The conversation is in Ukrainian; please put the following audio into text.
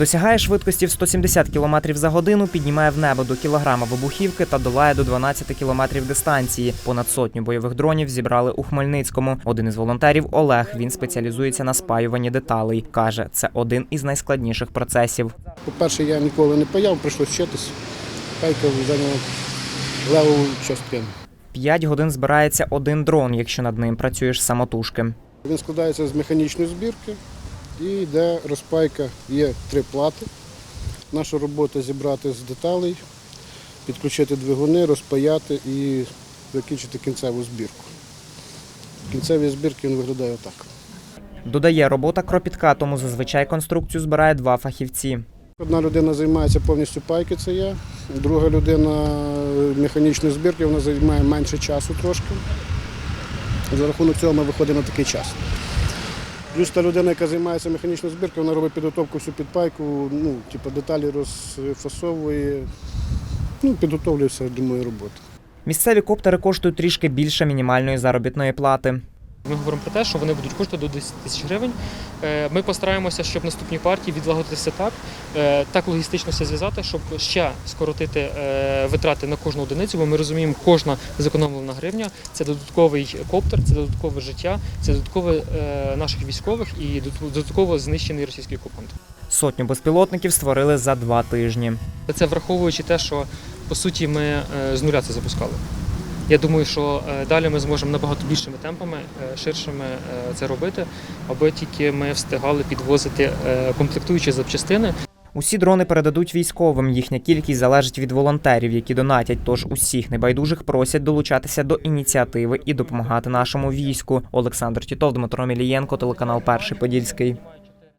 Досягає швидкості в 170 км за годину, піднімає в небо до кілограма вибухівки та долає до 12 км дистанції. Понад сотню бойових дронів зібрали у Хмельницькому. Один із волонтерів Олег. Він спеціалізується на спаюванні деталей. каже, це один із найскладніших процесів. По-перше, я ніколи не паяв, прийшлось вчитись. Пайка зайняла леву частину. П'ять годин збирається один дрон, якщо над ним працюєш самотужки. Він складається з механічної збірки і йде розпайка. Є три плати. Наша робота зібрати з деталей, підключити двигуни, розпаяти і закінчити кінцеву збірку. В кінцевій збірці він виглядає отак. Додає, робота кропітка, тому зазвичай конструкцію збирає два фахівці. Одна людина займається повністю пайки, це я. Друга людина механічної збірки, вона займає менше часу трошки. За рахунок цього ми виходимо на такий час. Плюс та людина, яка займається механічною збіркою, вона робить підготовку всю під пайку, ну, типу деталі розфасовує, ну, підготовлює все моєї роботи. Місцеві коптери коштують трішки більше мінімальної заробітної плати. Ми говоримо про те, що вони будуть коштувати до 10 тисяч гривень. Е, Ми постараємося, щоб наступні партії відлагодити все так, е, так логістично все зв'язати, щоб ще скоротити е, витрати на кожну одиницю, бо ми розуміємо, кожна зекономлена гривня це додатковий коптер, це додаткове життя, це додаткове наших військових і додатково знищений російський окупант. Сотню безпілотників створили за два тижні. Це враховуючи те, що по суті ми з нуля це запускали. Я думаю, що е, далі ми зможемо набагато більшими темпами, е, ширшими е, це робити, аби тільки ми встигали підвозити комплектуючі запчастини. Усі дрони передадуть військовим. Їхня кількість залежить від волонтерів, які донатять. Тож усіх небайдужих просять долучатися до ініціативи і допомагати нашому війську. Олександр Тітов, Дмитро Мілієнко, телеканал Перший Подільський.